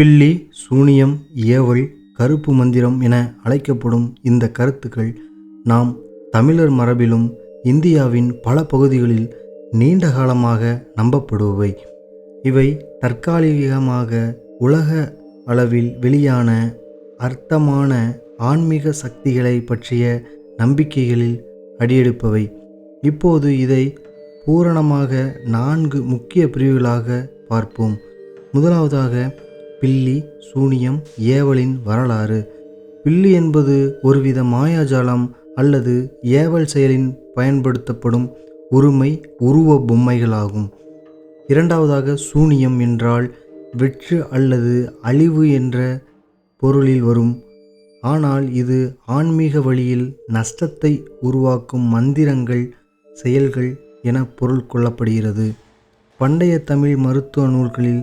பில்லி சூனியம் ஏவல் கருப்பு மந்திரம் என அழைக்கப்படும் இந்த கருத்துக்கள் நாம் தமிழர் மரபிலும் இந்தியாவின் பல பகுதிகளில் நீண்ட காலமாக நம்பப்படுபவை. இவை தற்காலிகமாக உலக அளவில் வெளியான அர்த்தமான ஆன்மீக சக்திகளை பற்றிய நம்பிக்கைகளில் அடியெடுப்பவை. இப்போது இதை பூரணமாக நான்கு முக்கிய பிரிவுகளாக பார்ப்போம். முதலாவதாக பில்லி சூனியம் ஏவலின் வரலாறு. பில்லி என்பது ஒருவித மாயாஜாலம் அல்லது ஏவல் செயலின் பயன்படுத்தப்படும் உரிமை உருவ பொம்மைகளாகும். இரண்டாவதாக சூனியம் என்றால் வெற்று அல்லது அழிவு என்ற பொருளில் வரும். ஆனால் இது ஆன்மீக வழியில் நஷ்டத்தை உருவாக்கும் மந்திரங்கள் செயல்கள் என பொருள் கொள்ளப்படுகிறது. பண்டைய தமிழ் மருத்துவ நூல்களில்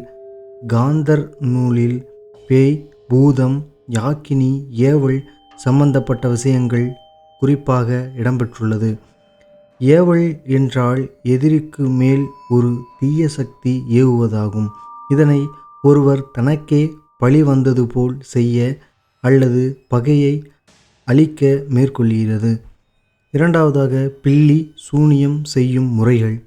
காந்தர் நூலில் பேய் பூதம் யாக்கினி ஏவல் சம்பந்தப்பட்ட விஷயங்கள் குறிப்பாக இடம்பெற்றுள்ளது. ஏவல் என்றால் எதிரிக்கு மேல் ஒரு தீய சக்தி ஏவுவதாகும். இதனை ஒருவர் தனக்கே பழி வந்தது போல் செய்ய அல்லது பகையை அழிக்க மேற்கொள்கிறது. இரண்டாவதாக பில்லி சூனியம் செய்யும் முறைகள்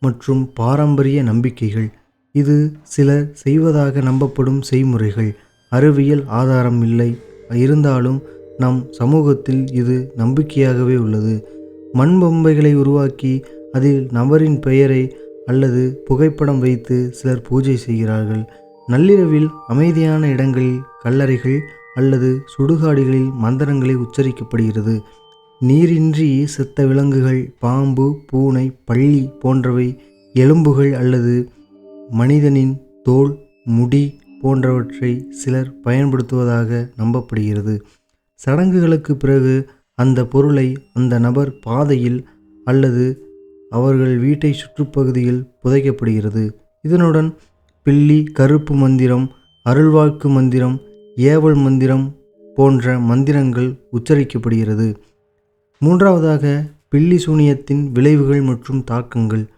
மற்றும் பாரம்பரிய நம்பிக்கைகள். இது சிலர் செய்வதாக நம்பப்படும் செய்முறைகள். அறிவியல் ஆதாரம் இல்லை. இருந்தாலும் நம் சமூகத்தில் இது நம்பிக்கையாகவே உள்ளது. மண் பொம்மைகளை உருவாக்கி அதில் நபரின் பெயரை அல்லது புகைப்படம் வைத்து சிலர் பூஜை செய்கிறார்கள். நள்ளிரவில் அமைதியான இடங்களில் கல்லறைகள் அல்லது சுடுகாடுகளில் மந்திரங்களை உச்சரிக்கப்படுகிறது. நீரின்றி செத்த விலங்குகள் பாம்பு பூனை பள்ளி போன்றவை எலும்புகள் அல்லது மனிதனின் தோல் முடி போன்றவற்றை சிலர் பயன்படுத்துவதாக நம்பப்படுகிறது. சடங்குகளுக்கு பிறகு அந்த பொருளை அந்த நபர் பாதையில் அல்லது அவர்கள் வீட்டை சுற்றுப்பகுதியில் புதைக்கப்படுகிறது. இதனுடன் பில்லி கருப்பு மந்திரம் அருள்வாக்கு மந்திரம் ஏவல் மந்திரம் போன்ற மந்திரங்கள் உச்சரிக்கப்படுகிறது. மூன்றாவதாக பில்லி சூனியத்தின் விளைவுகள் மற்றும் தாக்கங்கள்.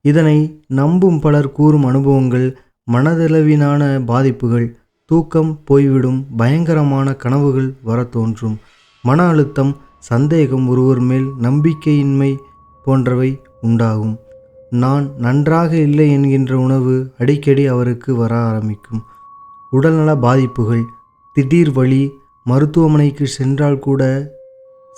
இதனை நம்பும் பலர் கூறும் அனுபவங்கள் மனதளவிலான பாதிப்புகள் தூக்கம் போய்விடும் பயங்கரமான கனவுகள் வர தோன்றும். மன அழுத்தம் சந்தேகம் ஒருவர் மேல் நம்பிக்கையின்மை போன்றவை உண்டாகும். நான் நன்றாக இல்லை என்கின்ற உணவு அடிக்கடி அவருக்கு வர ஆரம்பிக்கும். உடல்நல பாதிப்புகள் திடீர் வழி மருத்துவமனைக்கு சென்றால் கூட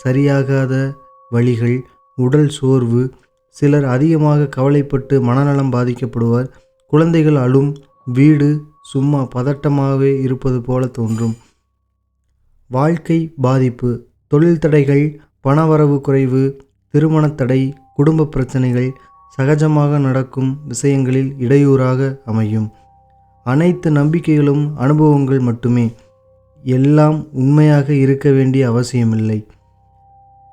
சரியாகாத வழிகள் உடல் சோர்வு சிலர் அதிகமாக கவலைப்பட்டு மனநலம் பாதிக்கப்படுவார். குழந்தைகள் அழும் வீடு சும்மா பதட்டமாகவே இருப்பது போல தோன்றும். வாழ்க்கை பாதிப்பு தொழில் தடைகள் பணவரவு குறைவு திருமணத்தடை குடும்ப பிரச்சனைகள் சகஜமாக நடக்கும் விஷயங்களில் இடையூறாக அமையும். அனைத்து நம்பிக்கைகளும் அனுபவங்கள் மட்டுமே. எல்லாம் உண்மையாக இருக்க வேண்டிய அவசியமில்லை.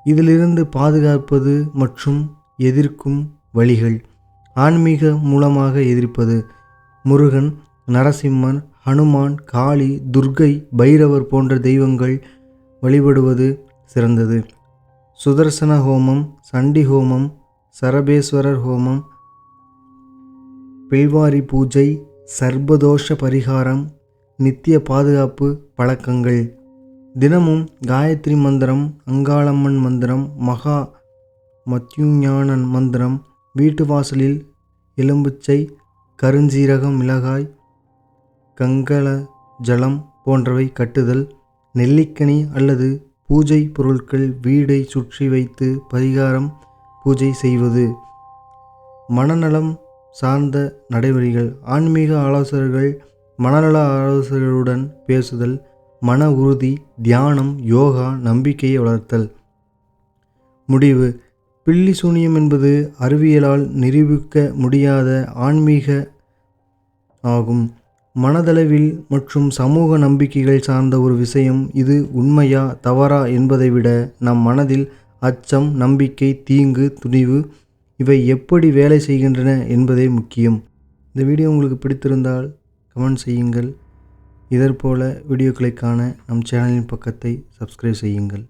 இதிலிருந்து பாதுகாப்பது மற்றும் எதிர்க்கும் வழிகள். ஆன்மீக மூலமாக எதிர்ப்பது. முருகன் நரசிம்மன் ஹனுமான் காளி துர்கை பைரவர் போன்ற தெய்வங்கள் வழிபடுவது சிறந்தது. சுதர்சன ஹோமம் சண்டி ஹோமம் சரபேஸ்வரர் ஹோமம் பில்வாரி பூஜை சர்பதோஷ பரிகாரம் நித்திய பாதுகாப்பு பழக்கங்கள். தினமும் காயத்ரி மந்திரம் அங்காளம்மன் மந்திரம் மகா மத்யுஞான மந்திரம் வீட்டு வாசலில் எலும்புச்சை கருஞ்சீரகம் மிளகாய் கங்கள ஜலம் போன்றவை கட்டுதல் நெல்லிக்கனி அல்லது பூஜை பொருட்கள் வீடை சுற்றி வைத்து பரிகாரம் பூஜை செய்வது. மனநலம் சார்ந்த நடைமுறைகள். ஆன்மீக ஆலோசகர்கள் மனநல ஆலோசகர்களுடன் பேசுதல் மன உறுதி தியானம் யோகா நம்பிக்கையை வளர்த்தல். முடிவு. பில்லி சூனியம் என்பது அறிவியலால் நிரூபிக்க முடியாத ஆன்மீக ஆகும். மனதளவில் மற்றும் சமூக நம்பிக்கைகள் சார்ந்த ஒரு விஷயம் இது உண்மையா தவறா என்பதை விட நம் மனதில் அச்சம் நம்பிக்கை தீங்கு துணிவு இவை எப்படி வேலை செய்கின்றன என்பதே முக்கியம். இந்த வீடியோ உங்களுக்கு பிடித்திருந்தால் கமெண்ட் செய்யுங்கள். இதற்போல வீடியோக்களை காண நம் சேனலின் பக்கத்தை சப்ஸ்கிரைப் செய்யுங்கள்.